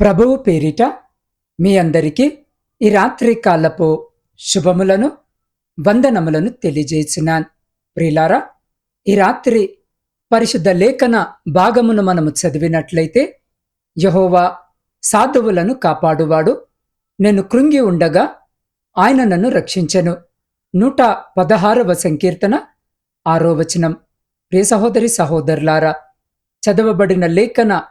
ప్రభువు పేరిట మీ అందరికీ ఈ రాత్రి కాలపు శుభములను వందనములను తెలియజేసినాన్. ప్రిలారా ఈ రాత్రి పరిశుద్ధ లేఖన భాగమును మనము చదివినట్లయితే యహోవా సాధువులను కాపాడువాడు. నేను కృంగి ఉండగా ఆయన నన్ను రక్షించెను. నూట పదహారవ సంకీర్తన ఆరో వచనం. ప్రియ సహోదరి సహోదరులారా చదవబడిన లేఖన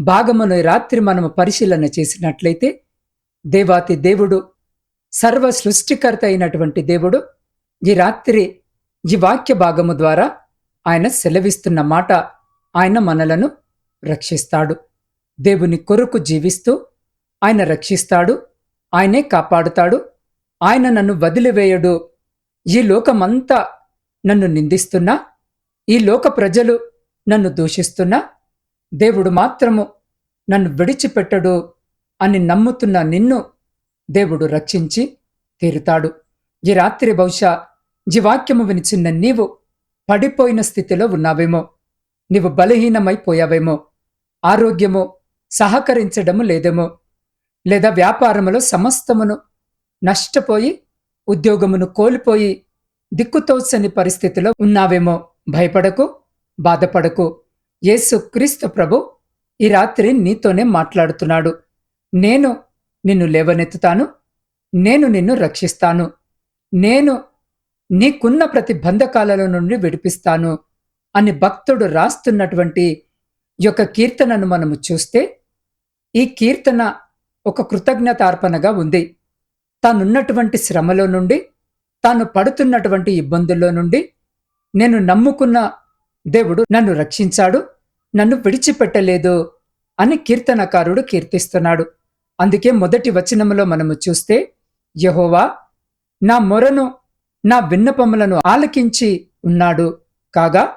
భాగమును రాత్రి మనము పరిశీలన చేసినట్లయితే దేవాతి దేవుడు సర్వ సృష్టికర్త అయినటువంటి దేవుడు ఈ రాత్రి ఈ వాక్య భాగము ద్వారా ఆయన సెలవిస్తున్న మాట ఆయన మనలను రక్షిస్తాడు. దేవుని కొరకు జీవిస్తూ ఆయన రక్షిస్తాడు ఆయనే కాపాడుతాడు ఆయన నన్ను వదిలివేయడు. ఈ లోకమంతా నన్ను నిందిస్తున్నా ఈ లోక ప్రజలు నన్ను దూషిస్తున్నా దేవుడు మాత్రము నన్ను విడిచిపెట్టడు అని నమ్ముతున్న నిన్ను దేవుడు రక్షించి తీరుతాడు. ఈ రాత్రి బహుశా ఈ వాక్యము వినిచిన్న నీవు పడిపోయిన స్థితిలో ఉన్నావేమో. నీవు బలహీనమైపోయావేమో. ఆరోగ్యము సహకరించడము లేదేమో. లేదా వ్యాపారములో సమస్తమును నష్టపోయి ఉద్యోగమును కోల్పోయి దిక్కుతోచని పరిస్థితిలో ఉన్నావేమో. భయపడకు బాధపడకు. యేసు క్రీస్తు ప్రభు ఈ రాత్రి నీతోనే మాట్లాడుతున్నాడు. నేను నిన్ను లేవనెత్తుతాను. నేను నిన్ను రక్షిస్తాను. నేను నీకున్న ప్రతి బంధకాలలో నుండి విడిపిస్తాను అని భక్తుడు రాస్తున్నటువంటి యొక్క కీర్తనను మనము చూస్తే ఈ కీర్తన ఒక కృతజ్ఞతార్పణగా ఉంది. తానున్నటువంటి శ్రమలో నుండి తాను పడుతున్నటువంటి ఇబ్బందుల్లో నుండి నేను నమ్ముకున్న దేవుడు నన్ను రక్షించాడు నన్ను విడిచిపెట్టలేదు అని కీర్తనకారుడు కీర్తిస్తున్నాడు. అందుకే మొదటి వచనములో మనము చూస్తే యహోవా నా మొరను నా విన్నపములను ఆలకించి ఉన్నాడు. కాగా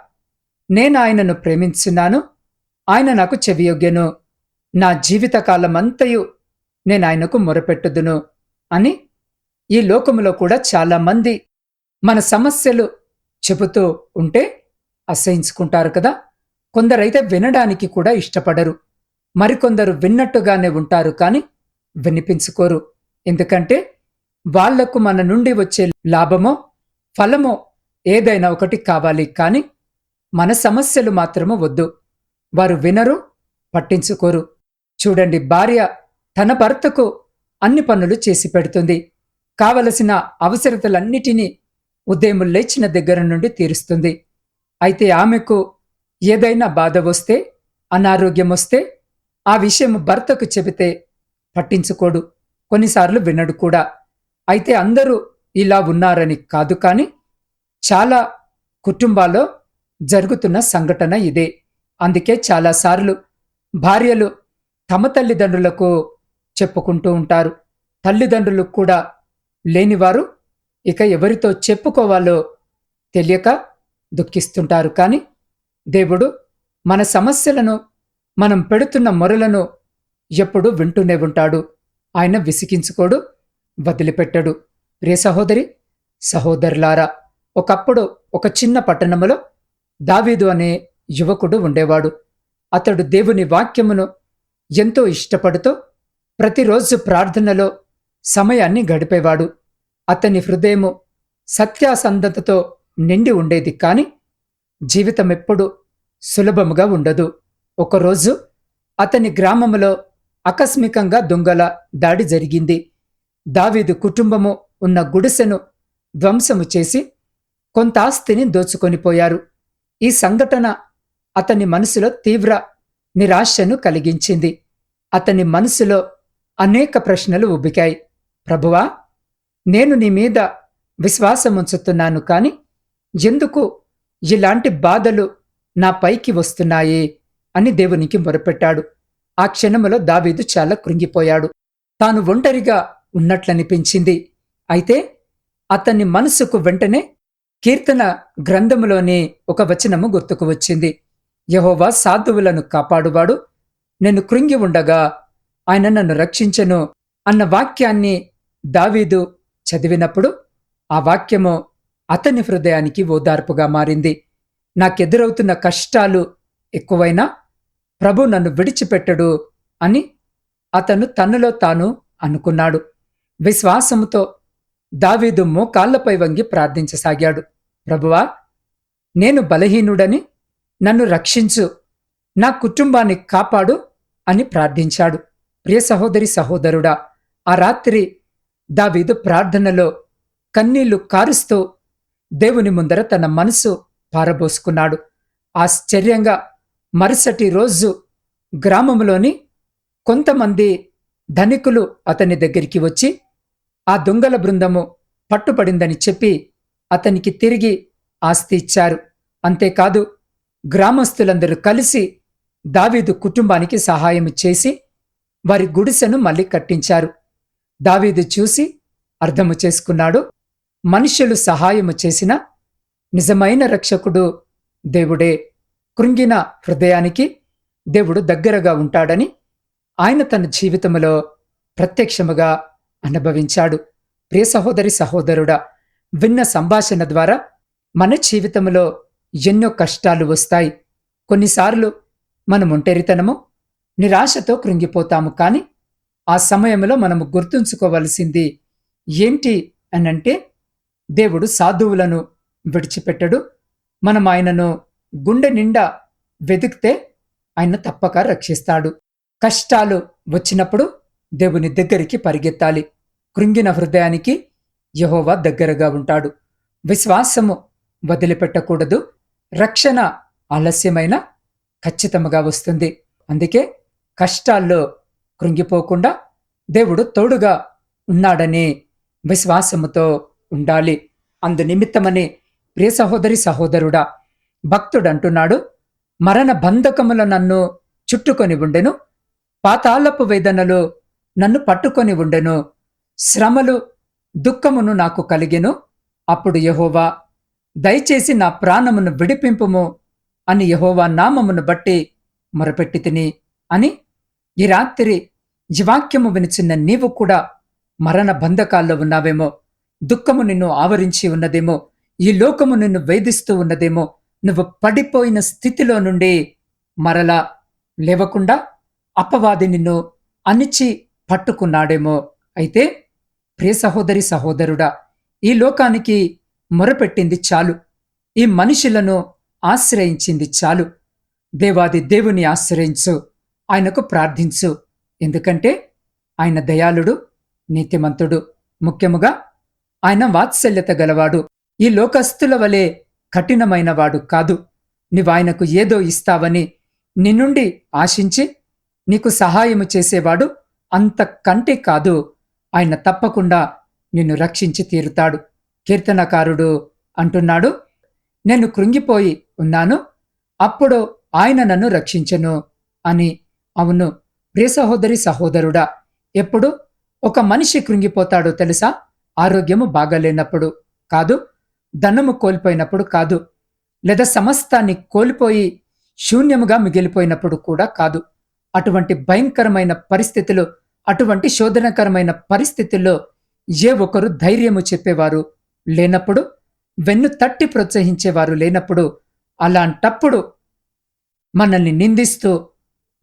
నేను ఆయనను ప్రేమించున్నాను ఆయన నాకు చెవియొగ్గెను నా జీవితకాలమంతయు నేను ఆయనకు మొరపెట్టుదును అని ఈ లోకములో కూడా చాలామంది మన సమస్యలు చెబుతూ ఉంటే అసహించుకుంటారు కదా. కొందరైతే వినడానికి కూడా ఇష్టపడరు. మరికొందరు విన్నట్టుగానే ఉంటారు కానీ వినిపించుకోరు. ఎందుకంటే వాళ్ళకు మన నుండి వచ్చే లాభమో ఫలమో ఏదైనా ఒకటి కావాలి కానీ మన సమస్యలు మాత్రము వద్దు. వారు వినరు పట్టించుకోరు. చూడండి భార్య తన భర్తకు అన్ని పనులు చేసి పెడుతుంది. కావలసిన అవసరతలన్నిటినీ ఉదయం లేచిన దగ్గర నుండి తీరుస్తుంది. అయితే ఆమెకు ఏదైనా బాధ వస్తే అనారోగ్యం వస్తే ఆ విషయం భర్తకు చెబితే పట్టించుకోడు. కొన్నిసార్లు వినడు కూడా. అయితే అందరూ ఇలా ఉన్నారని కాదు కానీ చాలా కుటుంబాల్లో జరుగుతున్న సంఘటన ఇదే. అందుకే చాలాసార్లు భార్యలు తమ తల్లిదండ్రులకు చెప్పుకుంటూ ఉంటారు. తల్లిదండ్రులు కూడా లేనివారు ఇక ఎవరితో చెప్పుకోవాలో తెలియక దుఃఖిస్తుంటారు. కానీ దేవుడు మన సమస్యలను మనం పెడుతున్న మొరలను ఎప్పుడు వింటూనే ఉంటాడు. ఆయన విసిగించుకోడు వదిలిపెట్టడు. ప్రియ సహోదరి సహోదరులారా ఒకప్పుడు ఒక చిన్న పట్టణములో దావీదు అనే యువకుడు ఉండేవాడు. అతడు దేవుని వాక్యమును ఎంతో ఇష్టపడుతూ ప్రతిరోజు ప్రార్థనలో సమయాన్ని గడిపేవాడు. అతని హృదయము సత్యాసంధతతో నిండి ఉండేది కాని జీవితం ఎప్పుడు సులభముగా ఉండదు. ఒకరోజు అతని గ్రామములో ఆకస్మికంగా దొంగల దాడి జరిగింది. దావీదు కుటుంబము ఉన్న గుడిసెను ధ్వంసము చేసి కొంత ఆస్తిని దోచుకొనిపోయారు ఈ సంఘటన అతని మనసులో తీవ్ర నిరాశను కలిగించింది. అతని మనసులో అనేక ప్రశ్నలు ఉబికాయి ప్రభువా నేను నీ మీద విశ్వాసముంచుతున్నాను కాని ఎందుకు ఇలాంటి బాధలు నా పైకి వస్తున్నాయి? అని దేవునికి మొరపెట్టాడు. ఆ క్షణములో దావీదు చాలా కృంగిపోయాడు. తాను ఒంటరిగా ఉన్నట్లనిపించింది. అయితే అతని మనసుకు వెంటనే కీర్తన గ్రంథములోని ఒక వచనము గుర్తుకు వచ్చింది. యహోవా సాధువులను కాపాడువాడు. నేను కృంగి ఉండగా ఆయన నన్ను రక్షించను అన్న వాక్యాన్ని దావీదు చదివినప్పుడు ఆ వాక్యము అతని హృదయానికి ఓదార్పుగా మారింది. నాకెదురవుతున్న కష్టాలు ఎక్కువైనా ప్రభు నన్ను విడిచిపెట్టడు అని అతను తనలో తాను అనుకున్నాడు. విశ్వాసముతో దావీదు మోకాళ్ళపై వంగి ప్రార్థించసాగాడు. ప్రభువా నేను బలహీనుడని నన్ను రక్షించు నా కుటుంబాన్ని కాపాడు అని ప్రార్థించాడు. ప్రియ సహోదరి సహోదరుడా ఆ రాత్రి దావీదు ప్రార్థనలో కన్నీళ్ళు కారుస్తూ దేవుని ముందర తన మనసు పారబోసుకున్నాడు. ఆశ్చర్యంగా మరుసటి రోజు గ్రామంలోని కొంతమంది ధనికులు అతని దగ్గరికి వచ్చి ఆ దొంగల బృందము పట్టుపడిందని చెప్పి అతనికి తిరిగి ఆస్తి ఇచ్చారు. అంతేకాదు గ్రామస్తులందరూ కలిసి దావీదు కుటుంబానికి సహాయం చేసి వారి గుడిసెను మళ్ళీ కట్టించారు. దావీదు చూసి అర్థము చేసుకున్నాడు. మనుష్యులు సహాయము చేసిన నిజమైన రక్షకుడు దేవుడే. కృంగిన హృదయానికి దేవుడు దగ్గరగా ఉంటాడని ఆయన తన జీవితంలో ప్రత్యక్షముగా అనుభవించాడు. ప్రియ సహోదరి సహోదరుడా విన్న సంభాషణ ద్వారా మన జీవితంలో ఎన్నో కష్టాలు వస్తాయి. కొన్నిసార్లు మనం ఒంటరితనము నిరాశతో కృంగిపోతాము కానీ ఆ సమయంలో మనము గుర్తుంచుకోవలసింది ఏంటి అనంటే దేవుడు సాధువులను విడిచిపెట్టడు. మనం ఆయనను గుండె నిండా వెతికితే ఆయన తప్పక రక్షిస్తాడు. కష్టాలు వచ్చినప్పుడు దేవుని దగ్గరికి పరిగెత్తాలి. కృంగిన హృదయానికి యహోవా దగ్గరగా ఉంటాడు. విశ్వాసము వదిలిపెట్టకూడదు. రక్షణ ఆలస్యమైన ఖచ్చితంగా వస్తుంది. అందుకే కష్టాల్లో కృంగిపోకుండా దేవుడు తోడుగా ఉన్నాడనే విశ్వాసముతో ఉండాలి. అందు నిమిత్తమని ప్రియ సహోదరి సహోదరుడా భక్తుడంటున్నాడు మరణ బంధకముల నన్ను చుట్టుకొని ఉండెను పాతాళపు వేదనలు నన్ను పట్టుకొని ఉండెను శ్రమలు దుఃఖమును నాకు కలిగెను. అప్పుడు యహోవా దయచేసి నా ప్రాణమును విడిపింపుము అని యహోవా నామమును బట్టి మొరపెట్టి తిని అని ఈ రాత్రి జీవాక్యము వినిచిన్న నీవు కూడా మరణ బంధకాల్లో ఉన్నావేమో దుఃఖము నిన్ను ఆవరించి ఉన్నదేమో ఈ లోకము నిన్ను వేధిస్తూ ఉన్నదేమో నువ్వు పడిపోయిన స్థితిలో నుండి మరలా లేవకుండా అపవాది నిన్ను అణిచి పట్టుకున్నాడేమో. అయితే ప్రియ సహోదరి సహోదరుడా ఈ లోకానికి మొరపెట్టింది చాలు. ఈ మనుషులను ఆశ్రయించింది చాలు. దేవాది దేవుని ఆశ్రయించు ఆయనకు ప్రార్థించు. ఎందుకంటే ఆయన దయాళుడు నీతిమంతుడు ముఖ్యముగా ఆయన వాత్సల్యత గలవాడు. ఈ లోకస్తుల వలె కఠినమైనవాడు కాదు. నీవాయనకు ఏదో ఇస్తావని నిన్నుండి ఆశించి నీకు సహాయము చేసేవాడు అంతకంటే కాదు. ఆయన తప్పకుండా నిన్ను రక్షించి తీరుతాడు. కీర్తనకారుడు అంటున్నాడు నేను కృంగిపోయి ఉన్నాను అప్పుడు ఆయన నన్ను రక్షించను అని. అవును ప్రియ సహోదరి సహోదరుడా ఎప్పుడు ఒక మనిషి కృంగిపోతాడో తెలుసా? ఆరోగ్యము బాగాలేనప్పుడు కాదు. ధనము కోల్పోయినప్పుడు కాదు లేదా సమస్తాన్ని కోల్పోయి శూన్యముగా మిగిలిపోయినప్పుడు కూడా కాదు. అటువంటి భయంకరమైన పరిస్థితులు అటువంటి శోధనకరమైన పరిస్థితుల్లో ఏ ఒకరు ధైర్యము చెప్పేవారు లేనప్పుడు వెన్ను తట్టి ప్రోత్సహించేవారు లేనప్పుడు అలాంటప్పుడు మనల్ని నిందిస్తూ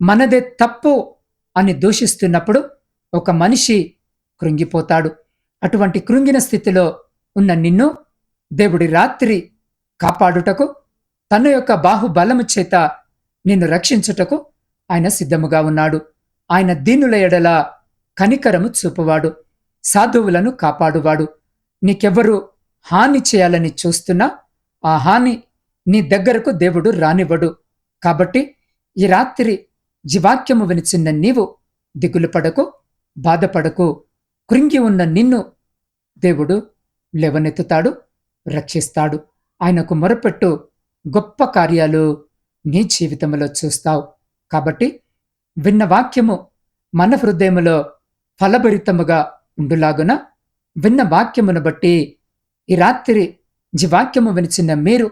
మనదే తప్పు అని దూషిస్తున్నప్పుడు ఒక మనిషి కృంగిపోతాడు. అటువంటి కృంగిన స్థితిలో ఉన్న నిన్ను దేవుడి రాత్రి కాపాడుటకు తన యొక్క బాహుబలము చేత నిన్ను రక్షించుటకు ఆయన సిద్ధముగా ఉన్నాడు. ఆయన దీనుల ఎడల కనికరము చూపువాడు సాధువులను కాపాడువాడు. నీకెవ్వరు హాని చేయాలని చూస్తున్నా ఆ హాని నీ దగ్గరకు దేవుడు రానివ్వడు. కాబట్టి ఈ రాత్రి జీవాక్యము వినిచిన్న నీవు దిగులు పడకు బాధపడకు. కృంగి ఉన్న నిన్ను దేవుడు లేవనెత్తుతాడు. రక్షిస్తాడు. ఆయనకు మొరపెట్టు గొప్ప కార్యాలు నీ జీవితంలో చూస్తావు. కాబట్టి విన్న వాక్యము మన హృదయములో ఫలభరితముగా ఉండులాగున విన్న వాక్యమును బట్టి ఈ రాత్రి జీవాక్యము వినిచిన మీరు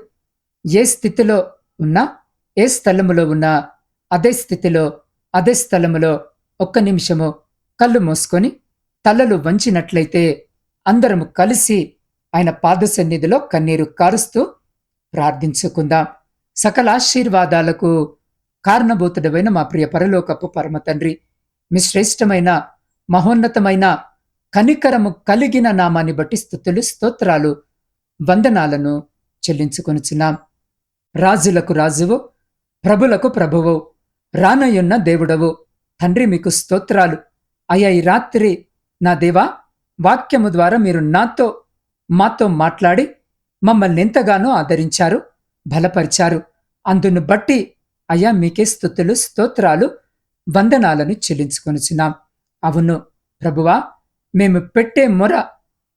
ఏ స్థితిలో ఉన్నా ఏ స్థలములో ఉన్నా అదే స్థితిలో అదే స్థలములో ఒక్క నిమిషము కళ్ళు మూసుకొని తలలు వంచినట్లయితే అందరము కలిసి ఆయన పాద సన్నిధిలో కన్నీరు కారుస్తూ ప్రార్థించుకుందాం. సకల ఆశీర్వాదాలకు కారణభూతుడమైన మా ప్రియ పరలోకపు పరమ తండ్రి మీ శ్రేష్టమైన మహోన్నతమైన కనికరము కలిగిన నామాన్ని బట్టి స్థుతులు స్తోత్రాలు వందనాలను చెల్లించుకొనుచున్నాం. రాజులకు రాజువు ప్రభులకు ప్రభువు రానయున్న దేవుడవు తండ్రి మీకు స్తోత్రాలు. అయ్యా ఈ రాత్రి నా దేవా వాక్యము ద్వారా మీరు నాతో మాతో మాట్లాడి మమ్మల్ని ఎంతగానో ఆదరించారు బలపరిచారు. అందును బట్టి అయ్యా మీకే స్థుతులు స్తోత్రాలు వందనాలను చెల్లించుకొనిచున్నాం. అవును ప్రభువా మేము పెట్టే మొర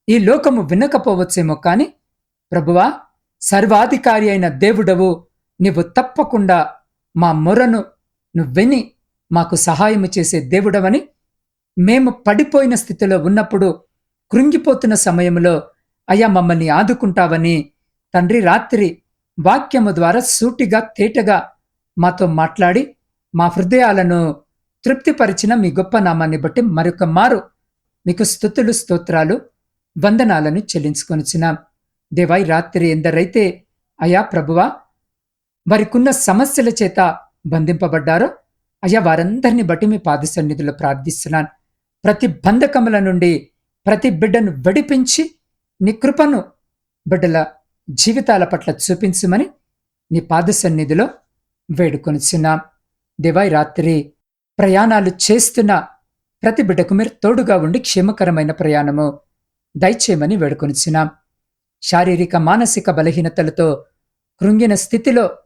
ఈ లోకము వినకపోవచ్చేమో కాని ప్రభువా సర్వాధికారి అయిన దేవుడవు నీవు తప్పకుండా మా మొరను నువ్వు విని మాకు సహాయము చేసే దేవుడవని మేము పడిపోయిన స్థితిలో ఉన్నప్పుడు కృంగిపోతున్న సమయంలో అయ్యా మమ్మల్ని ఆదుకుంటావని తండ్రి రాత్రి వాక్యము ద్వారా సూటిగా తేటగా మాతో మాట్లాడి మా హృదయాలను తృప్తిపరిచిన మీ గొప్ప నామాన్ని బట్టి మరొక మారు మీకు స్థుతులు స్తోత్రాలు వందనాలను చెల్లించుకొనిచున్నాం. దేవాయి రాత్రి ఎందరైతే అయా ప్రభువా వారికున్న సమస్యల చేత బంధింపబడ్డారో అయ్యా వారందరిని బట్టి మీ పాద సన్నిధిలో ప్రార్థిస్తున్నాను. ప్రతి బంధకముల నుండి ప్రతి బిడ్డను విడిపించి నీ కృపను బిడ్డల జీవితాల పట్ల చూపించమని నీ పాద సన్నిధిలో వేడుకొనిచున్నాం. దివై రాత్రి ప్రయాణాలు చేస్తున్న ప్రతి బిడ్డకు మీరు తోడుగా ఉండి క్షేమకరమైన ప్రయాణము దయచేయమని వేడుకొనిచున్నాం. శారీరక మానసిక బలహీనతలతో కృంగిన స్థితిలో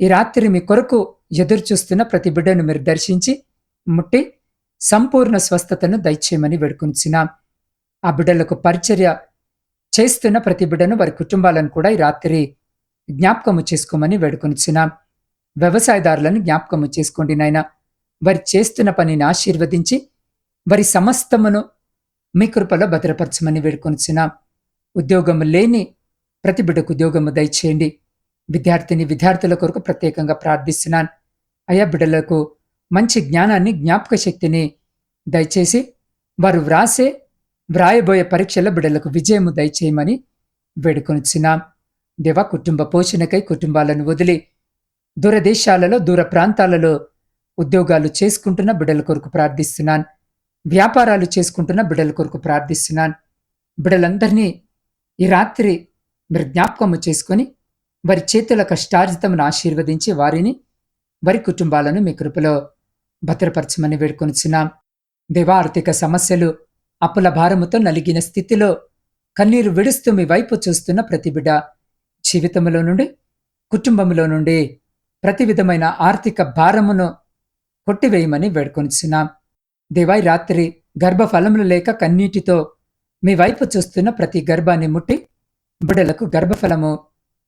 ఈ రాత్రి మీ కొరకు ఎదురుచూస్తున్న ప్రతి బిడ్డను మీరు దర్శించి ముట్టి సంపూర్ణ స్వస్థతను దయచేయమని వేడుకొనిచున్నాం. ఆ బిడ్డలకు పరిచర్య చేస్తున్న ప్రతి బిడ్డను వారి కుటుంబాలను కూడా ఈ రాత్రి జ్ఞాపకము చేసుకోమని వేడుకొనిచున్నాం. వ్యవసాయదారులను జ్ఞాపకము చేసుకోండి నాయన. వారి చేస్తున్న పనిని ఆశీర్వదించి వారి సమస్తమును మీ కృపలో భద్రపరచమని వేడుకొనిచున్నాం. ఉద్యోగము లేని ప్రతి బిడ్డకు ఉద్యోగము దయచేయండి. విద్యార్థిని విద్యార్థుల కొరకు ప్రత్యేకంగా ప్రార్థిస్తున్నాను. అయా బిడ్డలకు మంచి జ్ఞానాన్ని జ్ఞాపక శక్తిని దయచేసి వారు వ్రాసే వ్రాయబోయే పరీక్షల బిడ్డలకు విజయము దయచేయమని వేడుకొనిచ్చినాం దివా కుటుంబ పోషణకై కుటుంబాలను వదిలి దూరదేశాలలో దూర ప్రాంతాలలో ఉద్యోగాలు చేసుకుంటున్న బిడ్డల కొరకు ప్రార్థిస్తున్నాను. వ్యాపారాలు చేసుకుంటున్న బిడ్డల కొరకు ప్రార్థిస్తున్నాను. బిడ్డలందరినీ ఈ రాత్రి మీరు జ్ఞాపకము చేసుకొని వారి చేతుల కష్టార్జితమును ఆశీర్వదించి వారిని వారి కుటుంబాలను మీ కృపలో భద్రపరచమని వేడుకొనిచున్నాం దేవా ఆర్థిక సమస్యలు అప్పుల భారముతో నలిగిన స్థితిలో కన్నీరు విడుస్తూ మీ వైపు చూస్తున్న ప్రతి బిడ్డ జీవితంలో నుండి కుటుంబంలో నుండి ప్రతి విధమైన ఆర్థిక భారమును కొట్టివేయమని వేడుకొనిచున్నాం. దేవాయి రాత్రి గర్భఫలములు లేక కన్నీటితో మీ వైపు చూస్తున్న ప్రతి గర్భాన్ని ముట్టి బిడలకు గర్భఫలము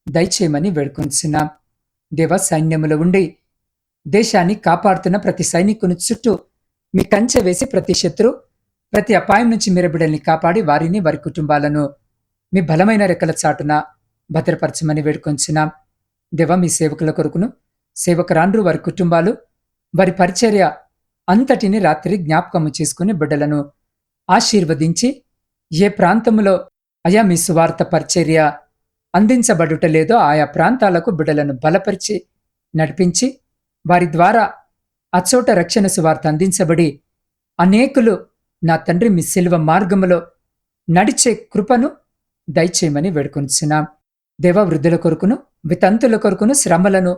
దయచేయమని వేడుకొనిచున్నాం. దేవ సైన్యములో ఉండి దేశాన్ని కాపాడుతున్న ప్రతి సైనికుని చుట్టూ మీ కంచె వేసి ప్రతి శత్రు ప్రతి అపాయం నుంచి మీరు బిడ్డల్ని కాపాడి వారిని వారి కుటుంబాలను మీ బలమైన రెక్కల చాటున భద్రపరచమని వేడుకొంచున్నాం. దేవ మీ సేవకుల కొరకును సేవకురాండ్రు వారి కుటుంబాలు వారి పరిచర్య అంతటిని రాత్రి జ్ఞాపకము చేసుకుని బిడ్డలను ఆశీర్వదించి ఏ ప్రాంతములో అయా మీ సువార్త పరిచర్య అందించబడుట లేదో ఆయా ప్రాంతాలకు బిడ్డలను బలపరిచి నడిపించి వారి ద్వారా అచోట రక్షణ సువార్త అందించబడి అనేకులు నా తండ్రి మీ శిల్వ మార్గములో నడిచే కృపను దయచేయమని వేడుకొనిచున్నాం. దేవ వృద్ధుల కొరకును వితంతుల కొరకును శ్రమలను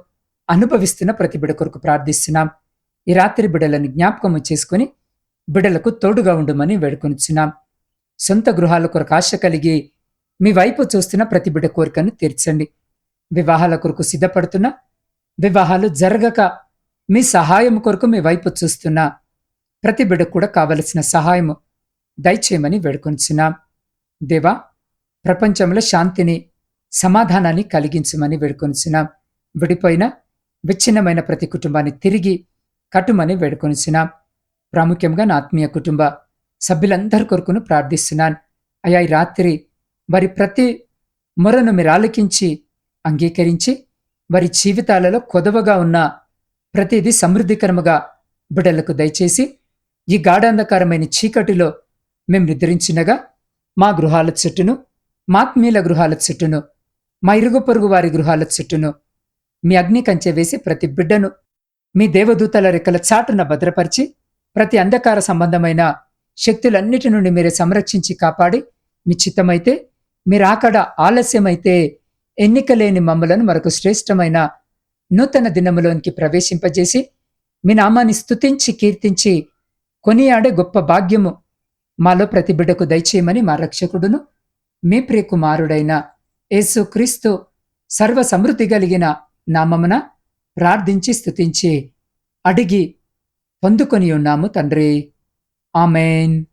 అనుభవిస్తున్న ప్రతి బిడ కొరకు ప్రార్థిస్తున్నాం. ఈ రాత్రి బిడలను జ్ఞాపకము చేసుకుని బిడలకు తోడుగా ఉండమని వేడుకొనిచున్నాం. సొంత గృహాల కొరకు ఆశ కలిగి మీ వైపు చూస్తున్న ప్రతి బిడ కోరికను తీర్చండి. వివాహాల కొరకు సిద్ధపడుతున్న వివాహాలు జరగక మీ సహాయం కొరకు మీ వైపు చూస్తున్న ప్రతి బిడ కూడా కావలసిన సహాయము దయచేయమని వేడుకొనిచున్నాం దేవా ప్రపంచంలో శాంతిని సమాధానాన్ని కలిగించమని వేడుకొనిచున్నాం విడిపోయిన విచ్ఛిన్నమైన ప్రతి కుటుంబాన్ని తిరిగి కట్టుమని వేడుకొనిచున్నాం ప్రాముఖ్యంగా నా ఆత్మీయ కుటుంబ సభ్యులందరి కొరకును ప్రార్థిస్తున్నాను. అయా ఈ రాత్రి వారి ప్రతి మొరను మీరు ఆలకించి అంగీకరించి వారి జీవితాలలో కొదవగా ఉన్న ప్రతిదీ సమృద్ధికరముగా బిడ్డలకు దయచేసి ఈ గాఢాంధకారమైన చీకటిలో మేము నిద్రించినగా మా గృహాల చెట్టును మాత్మీయుల గృహాల చెట్టును మా ఇరుగు పొరుగు వారి గృహాల చెట్టును మీ అగ్ని కంచె వేసి ప్రతి బిడ్డను మీ దేవదూతల రెక్కల చాటున భద్రపరిచి ప్రతి అంధకార సంబంధమైన శక్తులన్నిటి నుండి మీరే సంరక్షించి కాపాడి మీ చిత్తమైతే మీరాకడ ఆలస్యమైతే ఎన్నికలేని మమ్మలను మరొక శ్రేష్టమైన నూతన దినములోనికి ప్రవేశింపజేసి మీ నామాన్ని స్తుతించి కీర్తించి కొనియాడే గొప్ప భాగ్యము. మాలో ప్రతి బిడ్డకు దయచేయమని మా రక్షకుడును మీ ప్రియకుమారుడైన కుమారుడైన సర్వ సమృద్ధి కలిగిన నామమున ప్రార్థించి స్తుతించి అడిగి పొందుకొని ఉన్నాము తండ్రి. ఆమెన్.